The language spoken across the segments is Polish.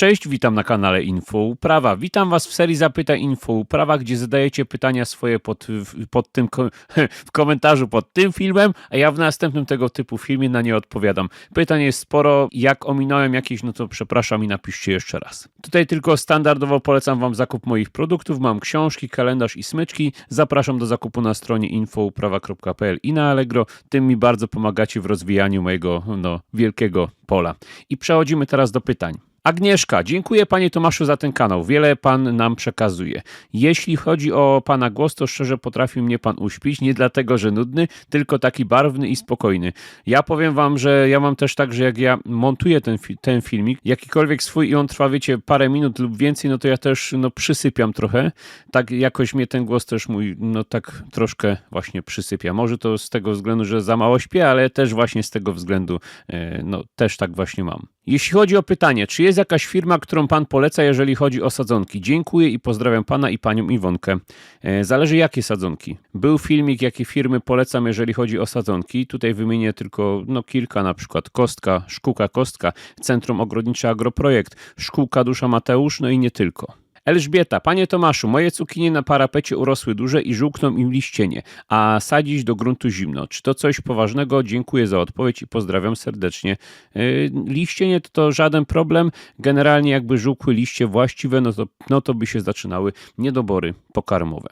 Cześć, witam na kanale Info Uprawa. Witam Was w serii Zapytań Info Uprawa, gdzie zadajecie pytania swoje pod, pod tym, w komentarzu pod tym filmem, a ja w następnym tego typu filmie na nie odpowiadam. Pytań jest sporo, jak ominąłem jakieś, no to przepraszam i napiszcie jeszcze raz. Tutaj tylko standardowo polecam Wam zakup moich produktów. Mam książki, kalendarz i smyczki. Zapraszam do zakupu na stronie infouprawa.pl i na Allegro. Tym mi bardzo pomagacie w rozwijaniu mojego no, wielkiego pola. I przechodzimy teraz do pytań. Agnieszka, dziękuję panie Tomaszu za ten kanał. Wiele pan nam przekazuje. Jeśli chodzi o pana głos, to szczerze potrafił mnie pan uśpić. Nie dlatego, że nudny, tylko taki barwny i spokojny. Ja powiem wam, że ja mam też tak, że jak ja montuję ten, ten filmik, jakikolwiek swój i on trwa, wiecie, parę minut lub więcej, no to ja też no, przysypiam trochę. Tak jakoś mnie ten głos też mój, no tak troszkę właśnie przysypia. Może to z tego względu, że za mało śpię, ale też właśnie z tego względu, e, no też tak właśnie mam. Jeśli chodzi o pytanie, czy jest jakaś firma, którą pan poleca, jeżeli chodzi o sadzonki? Dziękuję i pozdrawiam pana i panią Iwonkę. E, Zależy jakie sadzonki. Był filmik, jakie firmy polecam, jeżeli chodzi o sadzonki. Tutaj wymienię tylko no, kilka, na przykład Kostka, Szkółka Kostka, Centrum Ogrodnicze Agroprojekt, Szkółka Dusza Mateusz, no i nie tylko. Elżbieta, panie Tomaszu, moje cukinie na parapecie urosły duże i żółkną im liścienie, a sadzić do gruntu zimno. Czy to coś poważnego? Dziękuję za odpowiedź i pozdrawiam serdecznie. Yy, Liścienie to, to żaden problem. Generalnie jakby żółkły liście właściwe, no to, no to by się zaczynały niedobory pokarmowe.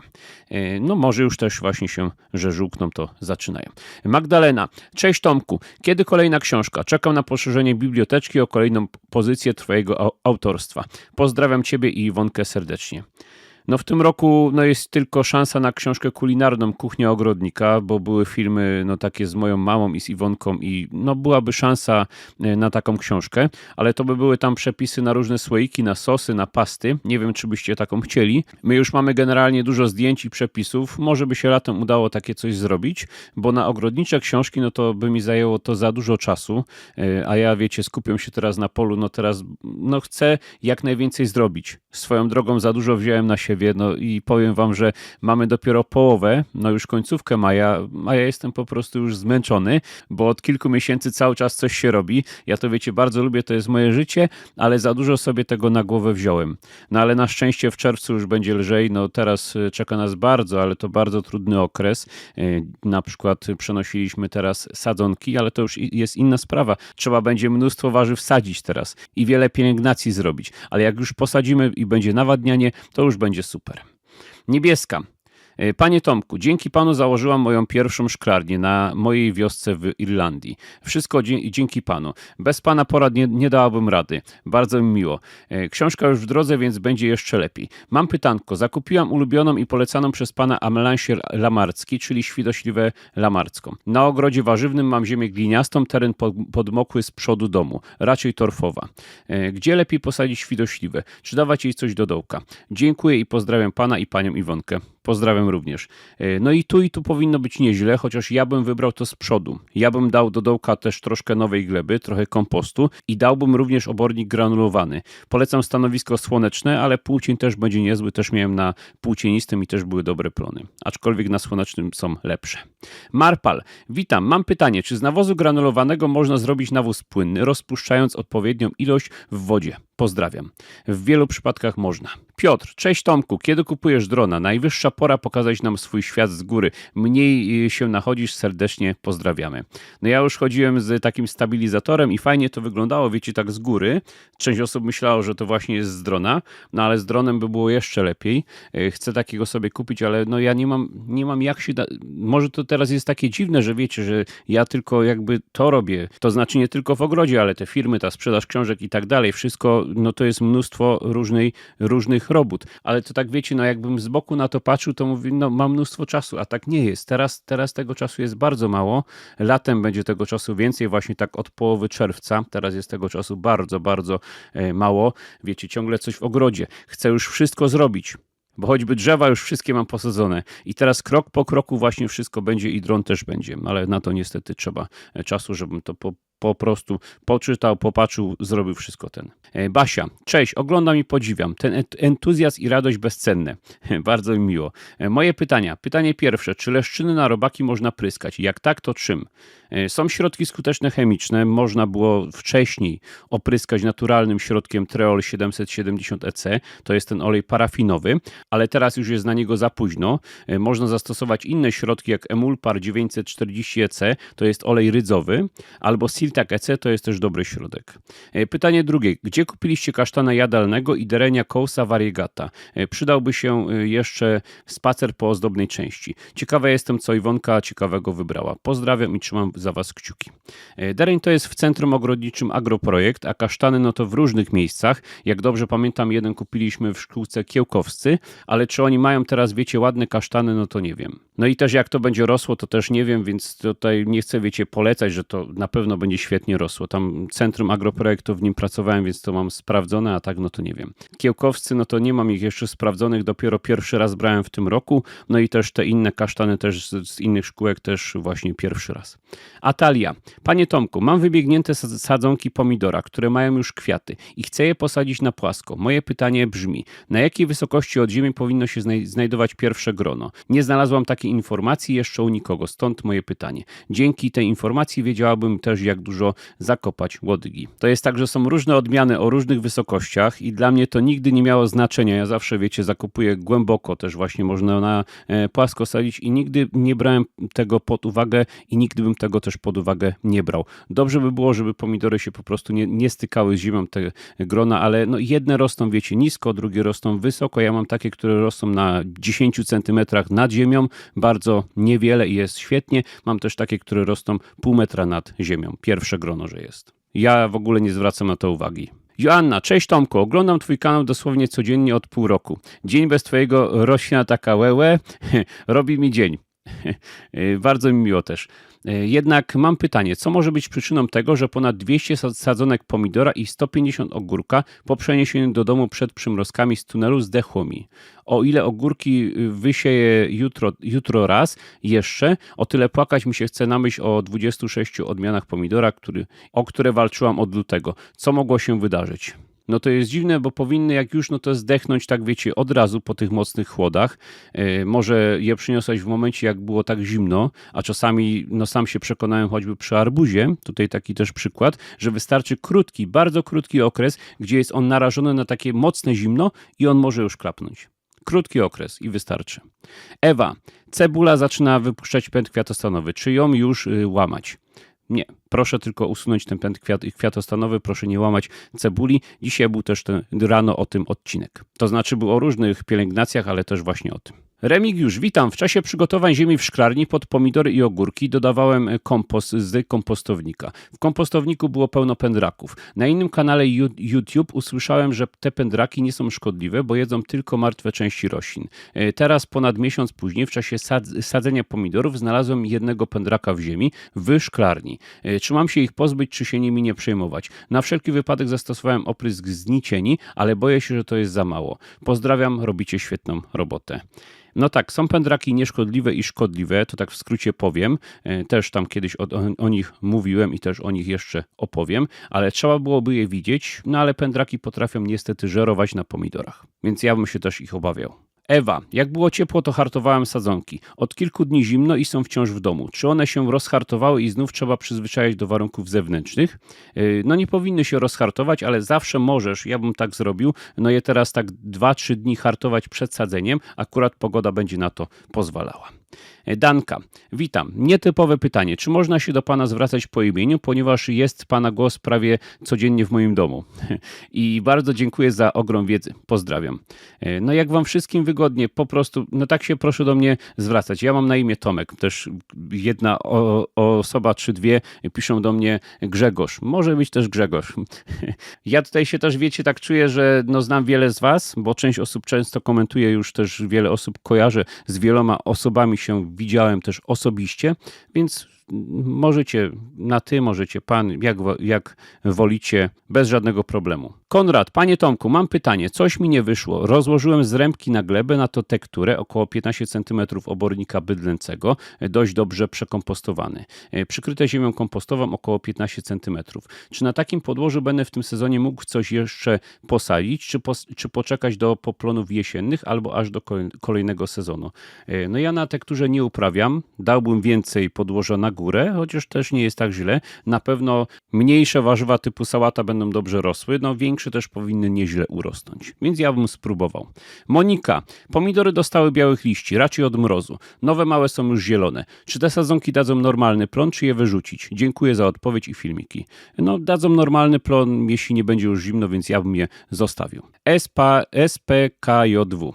Yy, No może już też właśnie się, że żółkną to zaczynają. Magdalena, cześć Tomku, kiedy kolejna książka? Czekam na poszerzenie biblioteczki o kolejną pozycję twojego au- autorstwa. Pozdrawiam ciebie i Iwonkę serdecznie. No w tym roku no jest tylko szansa na książkę kulinarną Kuchnia Ogrodnika, bo były filmy no takie z moją mamą i z Iwonką i no byłaby szansa e, na taką książkę, ale to by były tam przepisy na różne słoiki, na sosy, na pasty. Nie wiem, czy byście taką chcieli. My już mamy generalnie dużo zdjęć i przepisów. Może by się latem udało takie coś zrobić, bo na ogrodnicze książki no to by mi zajęło to za dużo czasu, e, a ja wiecie, skupiam się teraz na polu, no teraz no chcę jak najwięcej zrobić. Swoją drogą za dużo wziąłem na siebie, no i powiem wam, że mamy dopiero połowę, no już końcówkę maja, a ja jestem po prostu już zmęczony, bo od kilku miesięcy cały czas coś się robi. Ja to wiecie, bardzo lubię, to jest moje życie, ale za dużo sobie tego na głowę wziąłem. No ale na szczęście w czerwcu już będzie lżej, no teraz y, czeka nas bardzo, ale to bardzo trudny okres. Y, Na przykład przenosiliśmy teraz sadzonki, ale to już jest inna sprawa. Trzeba będzie mnóstwo warzyw sadzić teraz i wiele pielęgnacji zrobić, ale jak już posadzimy i będzie nawadnianie, to już będzie super. Niebieska. E, Panie Tomku, dzięki panu założyłam moją pierwszą szklarnię na mojej wiosce w Irlandii. Wszystko dzięki panu. Bez pana porad nie, nie dałabym rady. Bardzo mi miło. E, Książka już w drodze, więc będzie jeszcze lepiej. Mam pytanko. Zakupiłam ulubioną i polecaną przez pana amelansier lamarcki, czyli świdośliwę lamarcką. Na ogrodzie warzywnym mam ziemię gliniastą, teren pod, podmokły z przodu domu, raczej torfowa. E, Gdzie lepiej posadzić świdośliwę? Czy dawać jej coś do dołka? Dziękuję i pozdrawiam pana i panią Iwonkę. Pozdrawiam również. E, No i tu i tu powinno być nieźle, chociaż ja bym wybrał to z przodu. Ja bym dał do dołka też troszkę nowej gleby, trochę kompostu i dałbym również obornik granulowany. Polecam stanowisko słoneczne, ale półcień też będzie niezły. Też miałem na półcienistym i też były dobre plony. Aczkolwiek na słonecznym są lepsze. Marpal, witam. Mam pytanie, czy z nawozu granulowanego można zrobić nawóz płynny, rozpuszczając odpowiednią ilość w wodzie? Pozdrawiam. W wielu przypadkach można. Piotr, cześć Tomku, kiedy kupujesz drona? Najwyższa pora pokazać nam swój świat z góry. Mniej y, się nachodzisz, serdecznie pozdrawiamy. No ja już chodziłem z takim stabilizatorem i fajnie to wyglądało, wiecie, tak z góry. Część osób myślało, że to właśnie jest z drona, no ale z dronem by było jeszcze lepiej. Y, Chcę takiego sobie kupić, ale no ja nie mam, nie mam jak się... Da... Może to teraz jest takie dziwne, że wiecie, że ja tylko jakby to robię. To znaczy nie tylko w ogrodzie, ale te firmy, ta sprzedaż książek i tak dalej, wszystko, no to jest mnóstwo różnej, różnych robót. Ale to tak wiecie, no jakbym z boku na to patrzył, to mówię, no mam mnóstwo czasu, a tak nie jest. Teraz, teraz tego czasu jest bardzo mało. Latem będzie tego czasu więcej, właśnie tak od połowy czerwca. Teraz jest tego czasu bardzo, bardzo e, mało. Wiecie, ciągle coś w ogrodzie. Chcę już wszystko zrobić. Bo choćby drzewa już wszystkie mam posadzone i teraz krok po kroku właśnie wszystko będzie i dron też będzie, ale na to niestety trzeba e, czasu, żebym to po, po prostu poczytał, popatrzył, zrobił wszystko ten. E, Basia, cześć, oglądam i podziwiam. Ten ent- entuzjazm i radość bezcenne. Bardzo mi miło. E, Moje pytania. Pytanie pierwsze. Czy leszczyny na robaki można pryskać? Jak tak, to czym? E, Są środki skuteczne chemiczne. Można było wcześniej opryskać naturalnym środkiem Treol 770 EC. To jest ten olej parafinowy, ale teraz już jest na niego za późno. Można zastosować inne środki jak Emulpar 940 EC, to jest olej rydzowy, albo Siltak EC, to jest też dobry środek. E, Pytanie drugie. Gdzie kupiliście kasztana jadalnego i derenia Kousa variegata? E, Przydałby się e, jeszcze spacer po ozdobnej części. Ciekawa jestem, co Iwonka ciekawego wybrała. Pozdrawiam i trzymam za Was kciuki. Dereń to jest w centrum ogrodniczym agroprojekt, a kasztany no to w różnych miejscach. Jak dobrze pamiętam, jeden kupiliśmy w szkółce Kiełkowscy, ale czy oni mają teraz, wiecie, ładne kasztany, no to nie wiem. No i też jak to będzie rosło, to też nie wiem, więc tutaj nie chcę, wiecie, polecać, że to na pewno będzie świetnie rosło. Tam Centrum Agroprojektu w nim pracowałem, więc to mam sprawdzone, a tak no to nie wiem. Kiełkowscy, no to nie mam ich jeszcze sprawdzonych, dopiero pierwszy raz brałem w tym roku, no i też te inne kasztany też z, z innych szkółek też właśnie pierwszy raz. Atalia. Panie Tomku, mam wybiegnięte sad- sadzonki pomidora, które mają już kwiaty i chcę je posadzić na płasko. Moje pytanie brzmi, na jakiej wysokości od ziemi powinno się znaj- znajdować pierwsze grono? Nie znalazłam takiej informacji jeszcze u nikogo, stąd moje pytanie. Dzięki tej informacji wiedziałabym też, jak dużo zakopać łodygi. To jest tak, że są różne odmiany o różnych wysokościach i dla mnie to nigdy nie miało znaczenia. Ja zawsze, wiecie, zakopuję głęboko, też właśnie można na e, płasko sadzić i nigdy nie brałem tego pod uwagę i nigdy bym tego też pod uwagę nie brał. Dobrze by było, żeby pomidory się po prostu nie, nie stykały z ziemią, te grona, ale no jedne rosną, wiecie, nisko, drugie rosną wysoko. Ja mam takie, które rosną na 10 centymetrach nad ziemią, bardzo niewiele i jest świetnie. Mam też takie, które rosną pół metra nad ziemią. Pierwsze grono, że jest. Ja w ogóle nie zwracam na to uwagi. Joanna, cześć Tomku, oglądam Twój kanał dosłownie codziennie od pół roku. Dzień bez Twojego roślina taka łełe robi mi dzień. Bardzo mi miło też. E, Jednak mam pytanie, co może być przyczyną tego, że ponad 200 sa- sadzonek pomidora i 150 ogórka po przeniesieniu do domu przed przymrozkami z tunelu zdechło mi? O ile ogórki y, wysieję jutro, jutro raz jeszcze, o tyle płakać mi się chce na myśl o 26 odmianach pomidora, który, o które walczyłam od lutego. Co mogło się wydarzyć? No to jest dziwne, bo powinny jak już, no to zdechnąć, tak wiecie, od razu po tych mocnych chłodach. E, może je przyniosłeś w momencie, jak było tak zimno, a czasami, no sam się przekonałem choćby przy arbuzie, tutaj taki też przykład, że wystarczy krótki, bardzo krótki okres, gdzie jest on narażony na takie mocne zimno i on może już klapnąć. Krótki okres i wystarczy. Ewa, cebula zaczyna wypuszczać pęd kwiatostanowy. Czy ją już y, łamać? Nie, proszę tylko usunąć ten pęd kwiat, kwiatostanowy, proszę nie łamać cebuli. Dzisiaj był też ten, rano o tym odcinek. To znaczy był o różnych pielęgnacjach, ale też właśnie o tym. Remigiusz, witam. W czasie przygotowań ziemi w szklarni pod pomidory i ogórki dodawałem kompost z kompostownika. W kompostowniku było pełno pędraków. Na innym kanale YouTube usłyszałem, że te pędraki nie są szkodliwe, bo jedzą tylko martwe części roślin. E, Teraz, ponad miesiąc później, w czasie sad- sadzenia pomidorów, znalazłem jednego pędraka w ziemi w szklarni. E, Czy mam się ich pozbyć, czy się nimi nie przejmować? Na wszelki wypadek zastosowałem oprysk z nicieni, ale boję się, że to jest za mało. Pozdrawiam, robicie świetną robotę. No tak, są pędraki nieszkodliwe i szkodliwe, to tak w skrócie powiem. E, Też tam kiedyś o, o, o nich mówiłem i też o nich jeszcze opowiem, ale trzeba byłoby je widzieć, no ale pędraki potrafią niestety żerować na pomidorach, więc ja bym się też ich obawiał. Ewa, jak było ciepło, to hartowałem sadzonki. Od kilku dni zimno i są wciąż w domu. Czy one się rozhartowały i znów trzeba przyzwyczaić do warunków zewnętrznych? Yy, No nie powinny się rozhartować, ale zawsze możesz, ja bym tak zrobił, no je teraz tak 2-3 dni hartować przed sadzeniem, akurat pogoda będzie na to pozwalała. E, Danka, witam. Nietypowe pytanie. Czy można się do Pana zwracać po imieniu, ponieważ jest Pana głos prawie codziennie w moim domu? I bardzo dziękuję za ogrom wiedzy. Pozdrawiam. E, No jak Wam wszystkim wygodnie, po prostu, no tak się proszę do mnie zwracać. Ja mam na imię Tomek. Też jedna o, osoba czy dwie piszą do mnie Grzegorz. Może być też Grzegorz. Ja tutaj się też, wiecie, tak czuję, że no znam wiele z Was, bo część osób często komentuje, już też wiele osób kojarzę, z wieloma osobami się widziałem też osobiście, więc możecie na ty, możecie pan, jak, jak wolicie, bez żadnego problemu. Konrad, panie Tomku, mam pytanie. Coś mi nie wyszło. Rozłożyłem zrębki na glebę, na to tekturę, około 15 cm obornika bydlęcego, dość dobrze przekompostowany. E, Przykryte ziemią kompostową około 15 cm. Czy na takim podłożu będę w tym sezonie mógł coś jeszcze posadzić, czy, czy poczekać do poplonów jesiennych, albo aż do kolej- kolejnego sezonu? E, No ja na tekturze nie uprawiam, dałbym więcej podłoża na górę, chociaż też nie jest tak źle. Na pewno mniejsze warzywa typu sałata będą dobrze rosły, no też powinny nieźle urosnąć, więc ja bym spróbował. Monika, pomidory dostały białych liści, raczej od mrozu. Nowe małe są już zielone. Czy te sadzonki dadzą normalny plon, czy je wyrzucić? Dziękuję za odpowiedź i filmiki. No, dadzą normalny plon, jeśli nie będzie już zimno, więc ja bym je zostawił. SPA, SPKJW.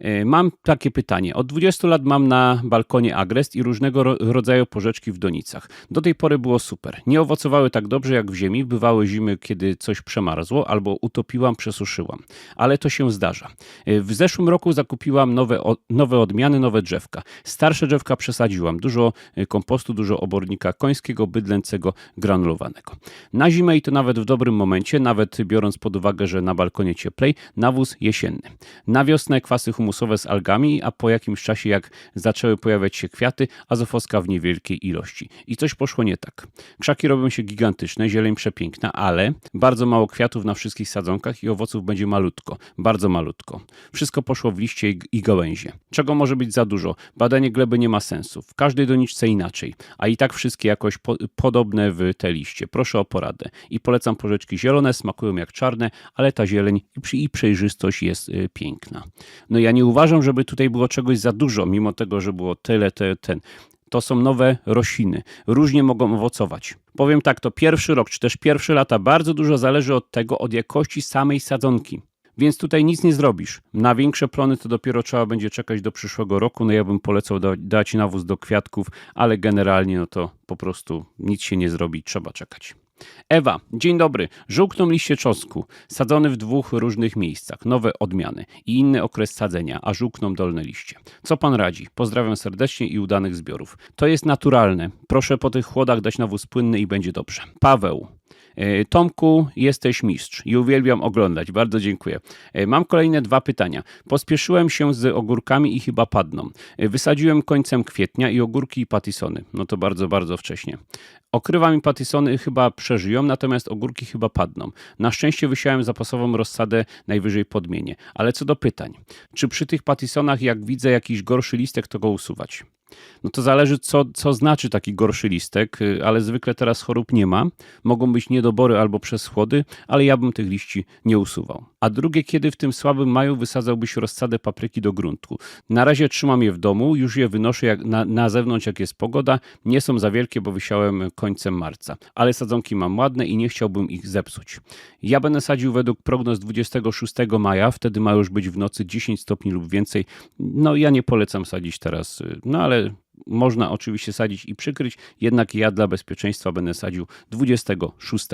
E, Mam takie pytanie. Od 20 lat mam na balkonie agrest i różnego ro- rodzaju porzeczki w donicach. Do tej pory było super. Nie owocowały tak dobrze jak w ziemi. Bywały zimy, kiedy coś przemarzło albo utopiłam, przesuszyłam. Ale to się zdarza. E, W zeszłym roku zakupiłam nowe, nowe odmiany, nowe drzewka. Starsze drzewka przesadziłam. Dużo e, kompostu, dużo obornika końskiego, bydlęcego, granulowanego. Na zimę i to nawet w dobrym momencie, nawet biorąc pod uwagę, że na balkonie cieplej, nawóz jesienny. Na wiosnę kwasy humusowe z algami, a po jakimś czasie, jak zaczęły pojawiać się kwiaty, azofoska w niewielkiej ilości. I coś poszło nie tak. Krzaki robią się gigantyczne, zieleń przepiękna, ale bardzo mało kwiatów na wszystkich sadzonkach i owoców będzie malutko, bardzo malutko. Wszystko poszło w liście i, gałęzie. Czego może być za dużo? Badanie gleby nie ma sensu. W każdej doniczce inaczej, a i tak wszystkie jakoś po, podobne w te liście. Proszę o poradę. I polecam porzeczki zielone, smakują jak czarne, ale ta zieleń i, i przejrzystość jest y, piękna. No ja nie uważam, żeby tutaj było czegoś za dużo, mimo tego, że było tyle, te, ten. To są nowe rośliny. Różnie mogą owocować. Powiem tak, to pierwszy rok, czy też pierwsze lata bardzo dużo zależy od tego, od jakości samej sadzonki. Więc tutaj nic nie zrobisz. Na większe plony to dopiero trzeba będzie czekać do przyszłego roku. No ja bym polecał da- dać nawóz do kwiatków, ale generalnie no to po prostu nic się nie zrobi, trzeba czekać. Ewa, dzień dobry. Żółkną liście czosnku, sadzony w dwóch różnych miejscach, nowe odmiany i inny okres sadzenia, a żółkną dolne liście. Co pan radzi? Pozdrawiam serdecznie i udanych zbiorów. To jest naturalne. Proszę po tych chłodach dać nawóz płynny i będzie dobrze. Paweł. E, Tomku, jesteś mistrz i uwielbiam oglądać. Bardzo dziękuję. E, Mam kolejne dwa pytania. Pospieszyłem się z ogórkami i chyba padną. E, Wysadziłem końcem kwietnia i ogórki i patisony. No to bardzo, bardzo wcześnie. Okrywam i patisony chyba przeżyją, natomiast ogórki chyba padną. Na szczęście wysiałem zapasową rozsadę najwyżej podmienię. Ale co do pytań. Czy przy tych patisonach, jak widzę jakiś gorszy listek, to go usuwać? No to zależy, co, co znaczy taki gorszy listek, y, ale zwykle teraz chorób nie ma. Mogą być niedobory albo przeschłody, ale ja bym tych liści nie usuwał. A drugie, kiedy w tym słabym maju wysadzałbyś rozsadę papryki do gruntu. Na razie trzymam je w domu, już je wynoszę jak na, na zewnątrz, jak jest pogoda. Nie są za wielkie, bo wysiałem końcem marca, ale sadzonki mam ładne i nie chciałbym ich zepsuć. Ja będę sadził według prognoz 26 maja, wtedy ma już być w nocy 10 stopni lub więcej. No ja nie polecam sadzić teraz, y, no ale można oczywiście sadzić i przykryć, jednak ja dla bezpieczeństwa będę sadził 26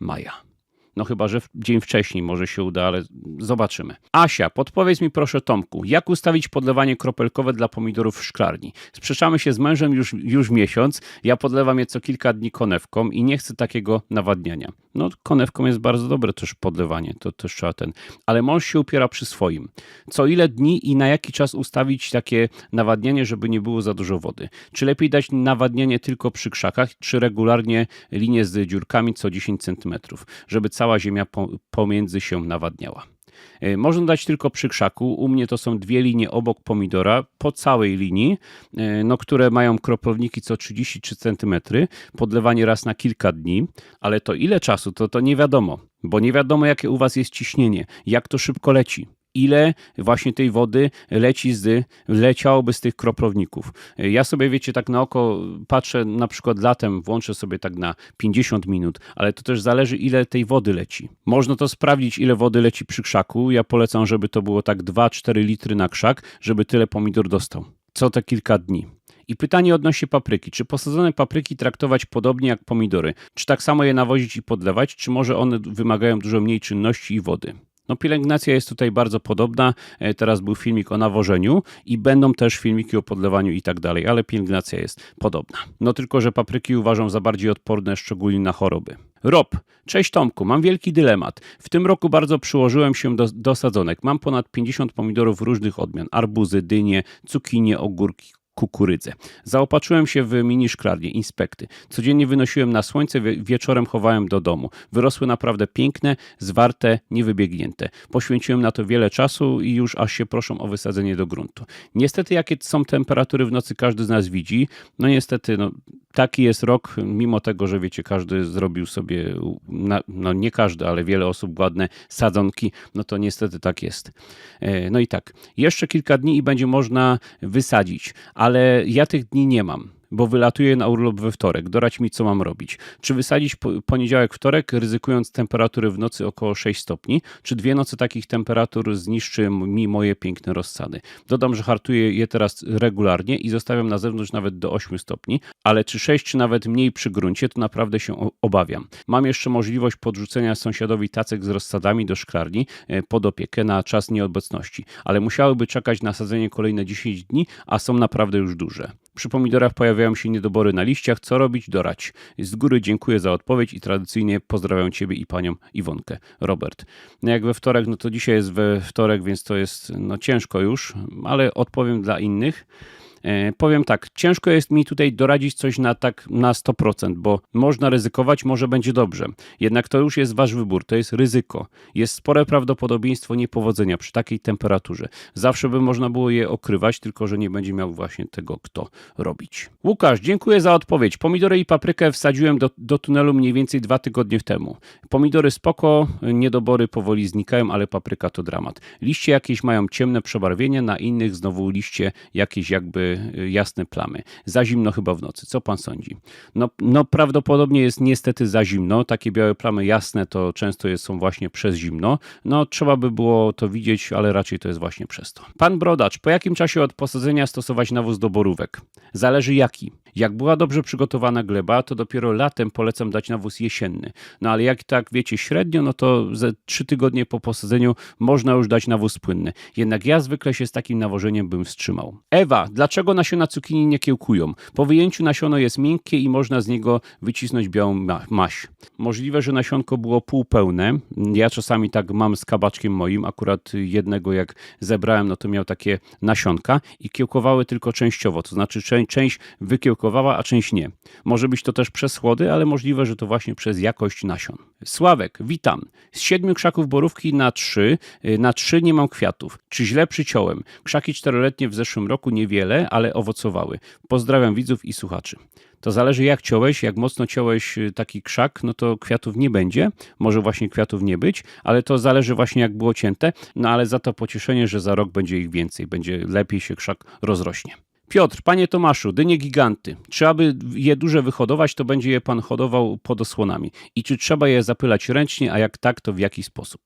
maja. No chyba, że dzień wcześniej może się uda, ale zobaczymy. Asia, podpowiedz mi proszę Tomku, jak ustawić podlewanie kropelkowe dla pomidorów w szklarni? Sprzeczamy się z mężem już, już miesiąc, ja podlewam je co kilka dni konewką i nie chcę takiego nawadniania. No konewką jest bardzo dobre też podlewanie, to też trzeba ten, ale mąż się upiera przy swoim. Co ile dni i na jaki czas ustawić takie nawadnianie, żeby nie było za dużo wody? Czy lepiej dać nawadnianie tylko przy krzakach, czy regularnie linie z dziurkami co 10 cm, żeby cała ziemia po, pomiędzy się nawadniała? E, Można dać tylko przy krzaku. U mnie to są dwie linie obok pomidora, po całej linii, e, no, które mają kropowniki co 33 cm, podlewanie raz na kilka dni, ale to ile czasu, to, to nie wiadomo, bo nie wiadomo jakie u Was jest ciśnienie, jak to szybko leci. Ile właśnie tej wody leci z, leciałoby z tych kroplowników. E, Ja sobie, wiecie, tak na oko patrzę, na przykład latem włączę sobie tak na 50 minut, ale to też zależy, ile tej wody leci. Można to sprawdzić, ile wody leci przy krzaku. Ja polecam, żeby to było tak 2-4 litry na krzak, żeby tyle pomidor dostał. Co te kilka dni. I pytanie odnośnie papryki. Czy posadzone papryki traktować podobnie jak pomidory? Czy tak samo je nawozić i podlewać, czy może one wymagają dużo mniej czynności i wody? No pielęgnacja jest tutaj bardzo podobna. E, Teraz był filmik o nawożeniu i będą też filmiki o podlewaniu i tak dalej, ale pielęgnacja jest podobna. No tylko, że papryki uważam za bardziej odporne, szczególnie na choroby. Rob, cześć Tomku, mam wielki dylemat. W tym roku bardzo przyłożyłem się do, do sadzonek. Mam ponad 50 pomidorów różnych odmian: arbuzy, dynie, cukinie, ogórki, kukurydzę. Zaopatrzyłem się w mini szklarnię, inspekty. Codziennie wynosiłem na słońce, wie- wieczorem chowałem do domu. Wyrosły naprawdę piękne, zwarte, niewybiegnięte. Poświęciłem na to wiele czasu i już aż się proszą o wysadzenie do gruntu. Niestety, jakie są temperatury w nocy, każdy z nas widzi. No niestety, no, taki jest rok, mimo tego, że wiecie, każdy zrobił sobie, no nie każdy, ale wiele osób ładne sadzonki, no to niestety tak jest. E, No i tak, jeszcze kilka dni i będzie można wysadzić, ale ja tych dni nie mam. Bo wylatuję na urlop we wtorek. Dorać mi, co mam robić. Czy wysadzić po- poniedziałek, wtorek, ryzykując temperatury w nocy około 6 stopni, czy dwie noce takich temperatur zniszczy mi moje piękne rozsady? Dodam, że hartuję je teraz regularnie i zostawiam na zewnątrz nawet do 8 stopni, ale czy 6 czy nawet mniej przy gruncie, to naprawdę się obawiam. Mam jeszcze możliwość podrzucenia sąsiadowi tacek z rozsadami do szklarni e, pod opiekę na czas nieobecności, ale musiałyby czekać na sadzenie kolejne 10 dni, a są naprawdę już duże. Przy pomidorach pojawiają się niedobory na liściach. Co robić? Dorać. Z góry dziękuję za odpowiedź i tradycyjnie pozdrawiam Ciebie i Panią Iwonkę. Robert. No jak we wtorek, no to dzisiaj jest we wtorek, więc to jest no ciężko już, ale odpowiem dla innych. E, powiem tak, ciężko jest mi tutaj doradzić coś na tak na 100%, bo można ryzykować, może będzie dobrze. Jednak to już jest wasz wybór, to jest ryzyko. Jest spore prawdopodobieństwo niepowodzenia przy takiej temperaturze. Zawsze by można było je okrywać, tylko że nie będzie miał właśnie tego kto robić. Łukasz, dziękuję za odpowiedź. Pomidory i paprykę wsadziłem do, do tunelu mniej więcej dwa tygodnie temu. Pomidory spoko, niedobory powoli znikają, ale papryka to dramat. Liście jakieś mają ciemne przebarwienie, na innych znowu liście jakieś jakby y, jasne plamy. Za zimno chyba w nocy. Co pan sądzi? No, no prawdopodobnie jest niestety za zimno. Takie białe plamy jasne to często są właśnie przez zimno. No trzeba by było to widzieć, ale raczej to jest właśnie przez to. Pan Brodacz, po jakim czasie od posadzenia stosować nawóz do borówek? Zależy jaki. Jak była dobrze przygotowana gleba, to dopiero latem polecam dać nawóz jesienny. No ale jak tak wiecie średnio, no to ze trzy tygodnie po posadzeniu można już dać nawóz płynny. Jednak ja zwykle się z takim nawożeniem bym wstrzymał. Ewa, dlaczego nasiona cukinii nie kiełkują? Po wyjęciu nasiono jest miękkie i można z niego wycisnąć białą ma- maś. Możliwe, że nasionko było półpełne. Ja czasami tak mam z kabaczkiem moim. Akurat jednego jak zebrałem, no to miał takie nasionka i kiełkowały tylko częściowo. To znaczy czę- część wykiełkowała, a część nie. Może być to też przez chłody, ale możliwe, że to właśnie przez jakość nasion. Sławek, witam. Z siedmiu krzaków borówki na trzy, y, na trzy nie mam kwiatów. Czy źle przyciąłem? Krzaki czteroletnie w zeszłym roku niewiele, ale owocowały. Pozdrawiam widzów i słuchaczy. To zależy jak ciąłeś, jak mocno ciąłeś y, taki krzak, no to kwiatów nie będzie, może właśnie kwiatów nie być, ale to zależy właśnie jak było cięte, no ale za to pocieszenie, że za rok będzie ich więcej, będzie lepiej się krzak rozrośnie. Piotr, panie Tomaszu, dynie giganty. Czy aby je duże wyhodować, to będzie je pan hodował pod osłonami. I czy trzeba je zapylać ręcznie, a jak tak, to w jaki sposób?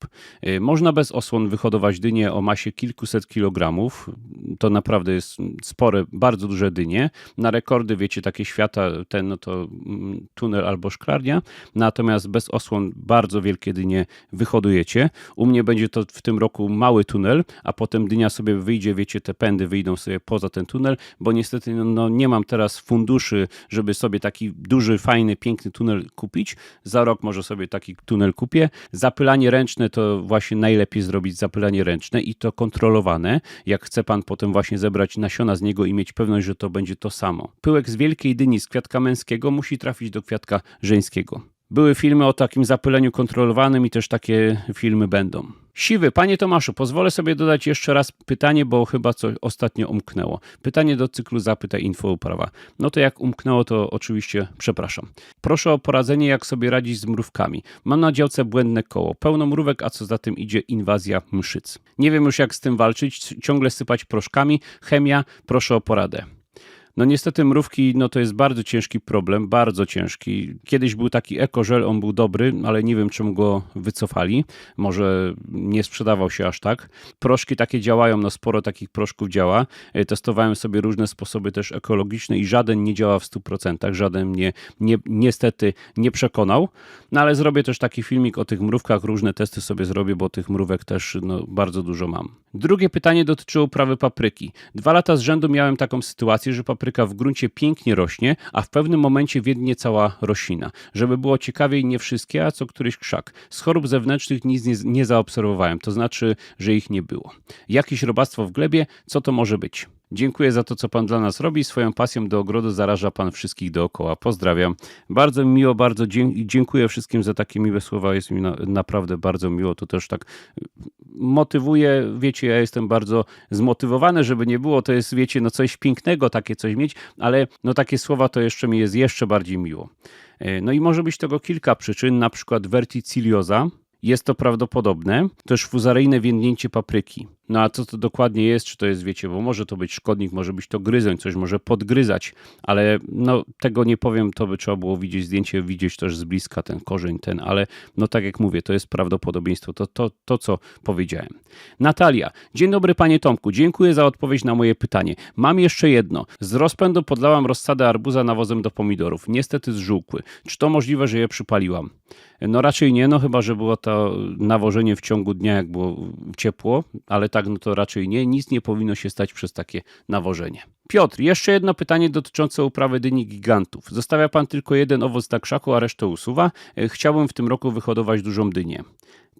Y, Można bez osłon wyhodować dynie o masie kilkuset kilogramów. To naprawdę jest spore, bardzo duże dynie. Na rekordy, wiecie, takie świata, ten no to mm, tunel albo szklarnia. Natomiast bez osłon bardzo wielkie dynie wyhodujecie. U mnie będzie to w tym roku mały tunel, a potem dynia sobie wyjdzie, wiecie, te pędy wyjdą sobie poza ten tunel, bo niestety no, no, nie mam teraz funduszy, żeby sobie taki duży, fajny, piękny tunel kupić. Za rok może sobie taki tunel kupię. Zapylanie ręczne to właśnie najlepiej zrobić zapylanie ręczne i to kontrolowane. Jak chce pan potem właśnie zebrać nasiona z niego i mieć pewność, że to będzie to samo. Pyłek z wielkiej dyni z kwiatka męskiego musi trafić do kwiatka żeńskiego. Były filmy o takim zapyleniu kontrolowanym i też takie filmy będą. Siwy, panie Tomaszu, pozwolę sobie dodać jeszcze raz pytanie, bo chyba coś ostatnio umknęło. Pytanie do cyklu Zapytaj Info Uprawa. No to jak umknęło, to oczywiście przepraszam. Proszę o poradzenie, jak sobie radzić z mrówkami. Mam na działce błędne koło, pełno mrówek, a co za tym idzie inwazja mszyc. Nie wiem już jak z tym walczyć, ciągle sypać proszkami. Chemia, proszę o poradę. No niestety mrówki, no to jest bardzo ciężki problem, bardzo ciężki. Kiedyś był taki ekożel, on był dobry, ale nie wiem czemu go wycofali. Może nie sprzedawał się aż tak. Proszki takie działają, no sporo takich proszków działa. E, Testowałem sobie różne sposoby też ekologiczne i żaden nie działa w 100%. Żaden mnie nie, niestety nie przekonał. No ale zrobię też taki filmik o tych mrówkach, różne testy sobie zrobię, bo tych mrówek też no, bardzo dużo mam. Drugie pytanie dotyczyło uprawy papryki. Dwa lata z rzędu miałem taką sytuację, że papryka w gruncie pięknie rośnie, a w pewnym momencie wiednie cała roślina. Żeby było ciekawiej, nie wszystkie, a co któryś krzak. Z chorób zewnętrznych nic nie, nie zaobserwowałem, to znaczy, że ich nie było. Jakieś robactwo w glebie, co to może być? Dziękuję za to, co Pan dla nas robi. Swoją pasją do ogrodu zaraża Pan wszystkich dookoła. Pozdrawiam. Bardzo mi miło, bardzo dziękuję wszystkim za takie miłe słowa. Jest mi na, naprawdę bardzo miło. To też tak motywuje. Wiecie, ja jestem bardzo zmotywowany, żeby nie było. To jest, wiecie, no coś pięknego, takie coś mieć, ale no takie słowa to jeszcze mi jest jeszcze bardziej miło. E, No i może być tego kilka przyczyn, na przykład verticilioza. Jest to prawdopodobne. Też fuzaryjne więdnięcie papryki. No a co to dokładnie jest, czy to jest, wiecie, bo może to być szkodnik, może być to gryzoń, coś może podgryzać, ale no tego nie powiem, to by trzeba było widzieć zdjęcie, widzieć też z bliska ten korzeń, ten, ale no tak jak mówię, to jest prawdopodobieństwo, to, to, to co powiedziałem. Natalia, dzień dobry panie Tomku, dziękuję za odpowiedź na moje pytanie. Mam jeszcze jedno. Z rozpędu podlałam rozsadę arbuza nawozem do pomidorów. Niestety zżółkły. Czy to możliwe, że je przypaliłam? No raczej nie, no chyba, że było to nawożenie w ciągu dnia, jak było ciepło, ale tak, no to raczej nie. Nic nie powinno się stać przez takie nawożenie. Piotr, jeszcze jedno pytanie dotyczące uprawy dyni gigantów. Zostawia pan tylko jeden owoc na krzaku, a resztę usuwa. E, Chciałbym w tym roku wyhodować dużą dynię.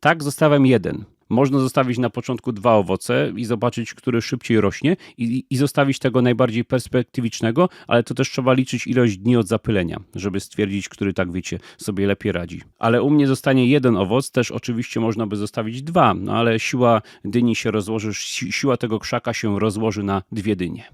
Tak, zostawiam jeden. Można zostawić na początku dwa owoce i zobaczyć, który szybciej rośnie i, i zostawić tego najbardziej perspektywicznego, ale to też trzeba liczyć ilość dni od zapylenia, żeby stwierdzić, który tak wiecie, sobie lepiej radzi. Ale u mnie zostanie jeden owoc, też oczywiście można by zostawić dwa, no ale siła dyni się rozłoży, si- siła tego krzaka się rozłoży na dwie dynie.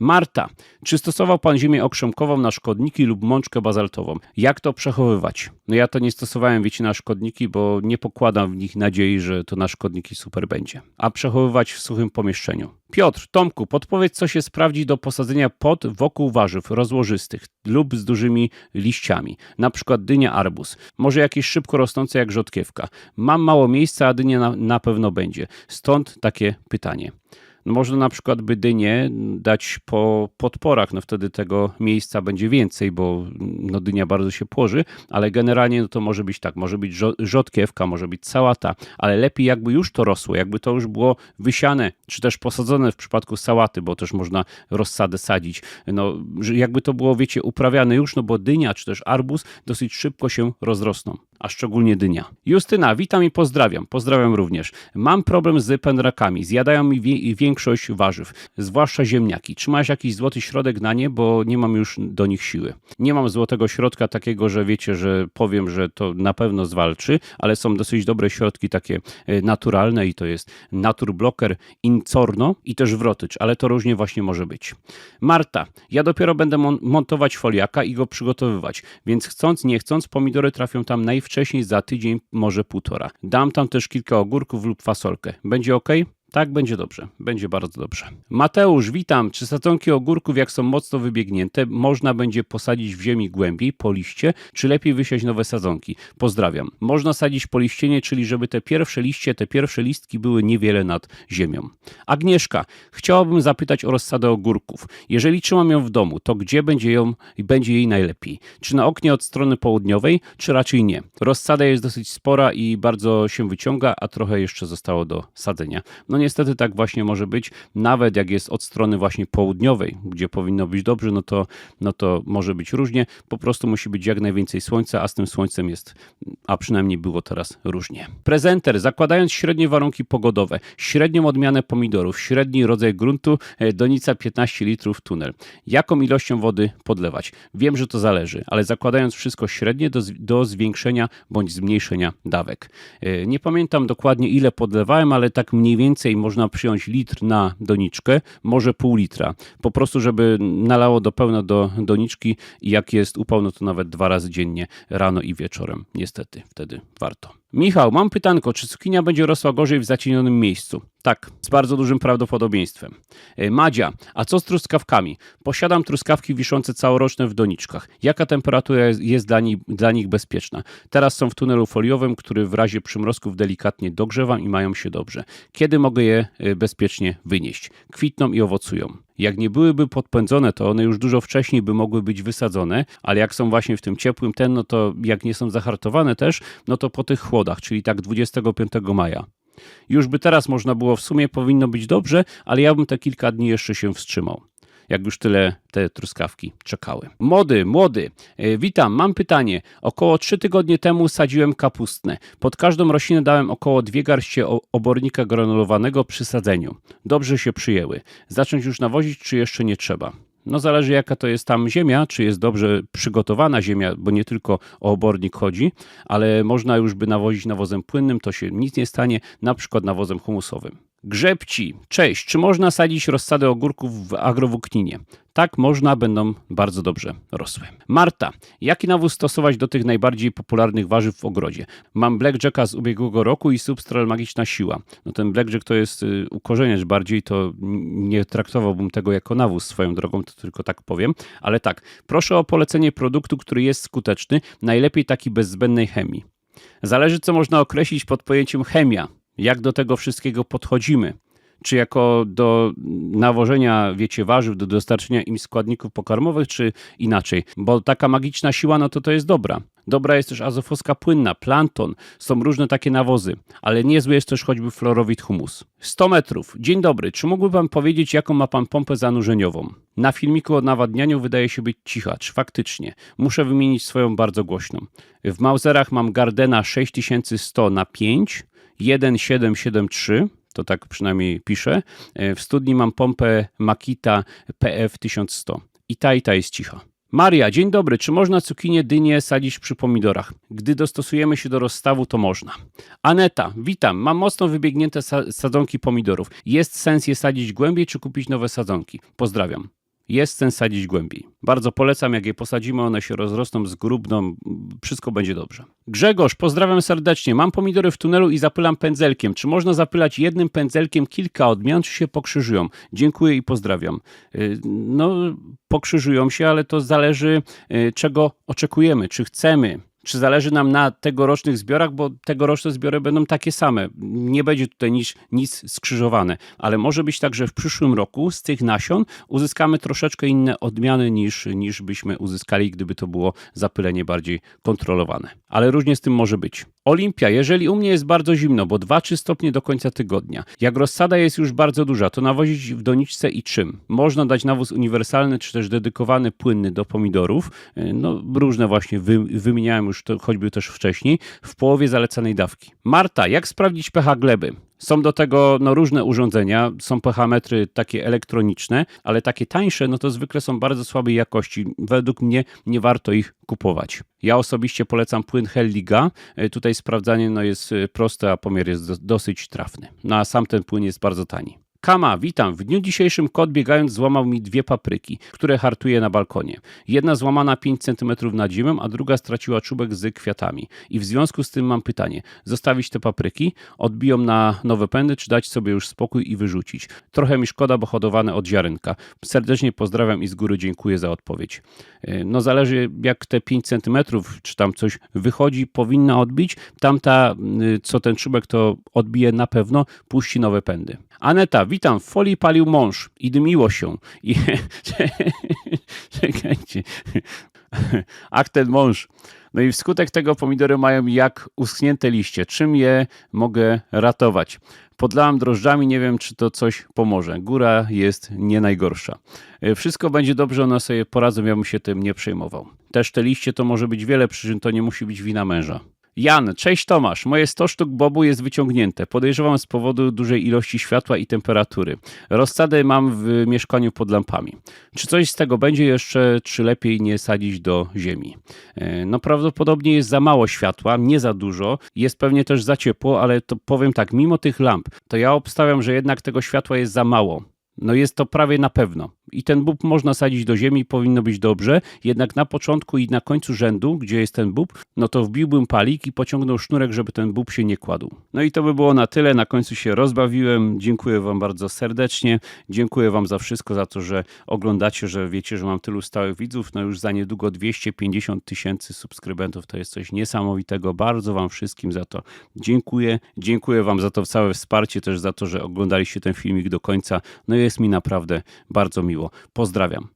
Marta, czy stosował Pan ziemię okrzemkową na szkodniki lub mączkę bazaltową? Jak to przechowywać? No ja to nie stosowałem, wiecie, na szkodniki, bo nie pokładam w nich nadziei, że to na szkodniki super będzie. A przechowywać w suchym pomieszczeniu. Piotr, Tomku, podpowiedz, co się sprawdzi do posadzenia pod wokół warzyw rozłożystych lub z dużymi liściami, na przykład dynia arbuz. Może jakieś szybko rosnące jak rzodkiewka. Mam mało miejsca, a dynia na, na pewno będzie. Stąd takie pytanie. Można na przykład by dynię dać po podporach, no wtedy tego miejsca będzie więcej, bo no dynia bardzo się płoży, ale generalnie no to może być tak, może być rzo- rzodkiewka, może być sałata, ale lepiej jakby już to rosło, jakby to już było wysiane, czy też posadzone w przypadku sałaty, bo też można rozsadę sadzić, no jakby to było, wiecie, uprawiane już, no bo dynia, czy też arbuz dosyć szybko się rozrosną a szczególnie dynia. Justyna, witam i pozdrawiam. Pozdrawiam również. Mam problem z pędrakami. Zjadają mi wie- większość warzyw, zwłaszcza ziemniaki. Czy masz jakiś złoty środek na nie, bo nie mam już do nich siły. Nie mam złotego środka takiego, że wiecie, że powiem, że to na pewno zwalczy, ale są dosyć dobre środki takie e, naturalne i to jest Naturblocker, Incorno i też Wrotycz, ale to różnie właśnie może być. Marta, ja dopiero będę mon- montować foliaka i go przygotowywać, więc chcąc, nie chcąc, pomidory trafią tam najwcześniej za tydzień, może półtora. Dam tam też kilka ogórków lub fasolkę. Będzie ok? Tak, będzie dobrze. Będzie bardzo dobrze. Mateusz, witam. Czy sadzonki ogórków, jak są mocno wybiegnięte, można będzie posadzić w ziemi głębiej, po liście, czy lepiej wysiać nowe sadzonki? Pozdrawiam. Można sadzić po liścienie, czyli żeby te pierwsze liście, te pierwsze listki były niewiele nad ziemią. Agnieszka, chciałabym zapytać o rozsadę ogórków. Jeżeli trzymam ją w domu, to gdzie będzie ją będzie jej najlepiej? Czy na oknie od strony południowej, czy raczej nie? Rozsada jest dosyć spora i bardzo się wyciąga, a trochę jeszcze zostało do sadzenia. No niestety tak właśnie może być, nawet jak jest od strony właśnie południowej, gdzie powinno być dobrze, no to, no to może być różnie. Po prostu musi być jak najwięcej słońca, a z tym słońcem jest, a przynajmniej było teraz różnie. Prezenter, zakładając średnie warunki pogodowe, średnią odmianę pomidorów, średni rodzaj gruntu, e, donica 15 litrów tunel. Jaką ilością wody podlewać? Wiem, że to zależy, ale zakładając wszystko średnie do, do zwiększenia bądź zmniejszenia dawek. E, Nie pamiętam dokładnie ile podlewałem, ale tak mniej więcej można przyjąć litr na doniczkę, może pół litra. Po prostu, żeby nalało do pełna do doniczki jak jest upał, no to nawet dwa razy dziennie, rano i wieczorem. Niestety, wtedy warto. Michał, mam pytanko, czy cukinia będzie rosła gorzej w zacienionym miejscu? Tak, z bardzo dużym prawdopodobieństwem. E, Madzia, a co z truskawkami? Posiadam truskawki wiszące całoroczne w doniczkach. Jaka temperatura jest, dla, ni, dla nich bezpieczna? Teraz są w tunelu foliowym, który w razie przymrozków delikatnie dogrzewam i mają się dobrze. Kiedy mogę je e, bezpiecznie wynieść? Kwitną i owocują. Jak nie byłyby podpędzone, to one już dużo wcześniej by mogły być wysadzone, ale jak są właśnie w tym ciepłym ten, no to jak nie są zahartowane też, no to po tych chłodach, czyli tak 25 maja. Już by teraz można było, w sumie powinno być dobrze, ale ja bym te kilka dni jeszcze się wstrzymał. Jak już tyle te truskawki czekały. Młody, młody, e, witam, mam pytanie. Około 3 tygodnie temu sadziłem kapustne. Pod każdą roślinę dałem około dwie garście obornika granulowanego przy sadzeniu. Dobrze się przyjęły. Zacząć już nawozić, czy jeszcze nie trzeba? No zależy jaka to jest tam ziemia, czy jest dobrze przygotowana ziemia, bo nie tylko o obornik chodzi, ale można już by nawozić nawozem płynnym, to się nic nie stanie, na przykład nawozem humusowym. Grzebci, cześć, czy można sadzić rozsady ogórków w agrowłókninie? Tak, można, będą bardzo dobrze rosły. Marta, jaki nawóz stosować do tych najbardziej popularnych warzyw w ogrodzie? Mam Blackjacka z ubiegłego roku i Substral Magiczna Siła. No ten Blackjack to jest y, ukorzeniacz bardziej, to nie traktowałbym tego jako nawóz swoją drogą, to tylko tak powiem. Ale tak, proszę o polecenie produktu, który jest skuteczny, najlepiej taki bez zbędnej chemii. Zależy, co można określić pod pojęciem chemia. Jak do tego wszystkiego podchodzimy? Czy jako do nawożenia, wiecie, warzyw, do dostarczenia im składników pokarmowych, czy inaczej? Bo taka magiczna siła, no to to jest dobra. Dobra jest też azofoska płynna, plankton, są różne takie nawozy, ale niezły jest też choćby fluorowid humus. 100 metrów. Dzień dobry, czy mógłby pan powiedzieć, jaką ma pan pompę zanurzeniową? Na filmiku o nawadnianiu wydaje się być cichacz, faktycznie. Muszę wymienić swoją bardzo głośną. W Mauserach mam Gardena 6100 na 5, 1773, to tak przynajmniej piszę. E, W studni mam pompę Makita PF 1100. I ta i ta jest cicha. Maria, dzień dobry. Czy można cukinię, dynię sadzić przy pomidorach? Gdy dostosujemy się do rozstawu, to można. Aneta, witam. Mam mocno wybiegnięte sa- sadzonki pomidorów. Jest sens je sadzić głębiej, czy kupić nowe sadzonki? Pozdrawiam. Jest sens sadzić głębiej. Bardzo polecam, jak je posadzimy, one się rozrosną, zgrubną, wszystko będzie dobrze. Grzegorz, pozdrawiam serdecznie. Mam pomidory w tunelu i zapylam pędzelkiem. Czy można zapylać jednym pędzelkiem kilka odmian, czy się pokrzyżują? Dziękuję i pozdrawiam. Y, No, pokrzyżują się, ale to zależy, y, czego oczekujemy, czy chcemy. Czy zależy nam na tegorocznych zbiorach, bo tegoroczne zbiory będą takie same. Nie będzie tutaj nic, nic skrzyżowane, ale może być tak, że w przyszłym roku z tych nasion uzyskamy troszeczkę inne odmiany niż, niż byśmy uzyskali, gdyby to było zapylenie bardziej kontrolowane. Ale różnie z tym może być. Olimpia, jeżeli u mnie jest bardzo zimno, bo 2-3 stopnie do końca tygodnia. Jak rozsada jest już bardzo duża, to nawozić w doniczce i czym? Można dać nawóz uniwersalny, czy też dedykowany płynny do pomidorów. Yy, No, różne właśnie wy, wymieniałem już to choćby też wcześniej, w połowie zalecanej dawki. Marta, jak sprawdzić pH gleby? Są do tego no, różne urządzenia, są pH-metry takie elektroniczne, ale takie tańsze, no to zwykle są bardzo słabej jakości. Według mnie nie warto ich kupować. Ja osobiście polecam płyn Helliga. E, Tutaj sprawdzanie no, jest e, proste, a pomiar jest do, dosyć trafny. No a sam ten płyn jest bardzo tani. Kama, witam. W dniu dzisiejszym kot biegając złamał mi dwie papryki, które hartuję na balkonie. Jedna złamana 5 cm nad ziemią, a druga straciła czubek z kwiatami. I w związku z tym mam pytanie. Zostawić te papryki? Odbiją na nowe pędy, czy dać sobie już spokój i wyrzucić? Trochę mi szkoda, bo hodowane od ziarenka. Serdecznie pozdrawiam i z góry dziękuję za odpowiedź. Yy, No zależy jak te 5 cm, czy tam coś wychodzi, powinna odbić. Tamta, yy, co ten czubek to odbije na pewno, puści nowe pędy. Aneta, witam. W folii palił mąż i dymiło się. I... Czekajcie. Ach, ten mąż. No i wskutek tego pomidory mają jak uschnięte liście. Czym je mogę ratować? Podlałem drożdżami, nie wiem, czy to coś pomoże. Góra jest nie najgorsza. E, Wszystko będzie dobrze, one sobie poradzą, ja bym się tym nie przejmował. Też te liście to może być wiele przyczyn, to nie musi być wina męża. Jan, cześć Tomasz. Moje 100 sztuk bobu jest wyciągnięte. Podejrzewam z powodu dużej ilości światła i temperatury. Rozsadę mam w mieszkaniu pod lampami. Czy coś z tego będzie jeszcze, czy lepiej nie sadzić do ziemi? E, No prawdopodobnie jest za mało światła, nie za dużo. Jest pewnie też za ciepło, ale to powiem tak, mimo tych lamp, to ja obstawiam, że jednak tego światła jest za mało. No jest to prawie na pewno. I ten bób można sadzić do ziemi, powinno być dobrze, jednak na początku i na końcu rzędu, gdzie jest ten bób, no to wbiłbym palik i pociągnął sznurek, żeby ten bób się nie kładł. No i to by było na tyle, na końcu się rozbawiłem. Dziękuję wam bardzo serdecznie. Dziękuję wam za wszystko, za to, że oglądacie, że wiecie, że mam tylu stałych widzów. No już za niedługo 250 tysięcy subskrybentów, to jest coś niesamowitego. Bardzo wam wszystkim za to dziękuję. Dziękuję wam za to całe wsparcie, też za to, że oglądaliście ten filmik do końca. No jest mi naprawdę bardzo miło. Pozdrawiam.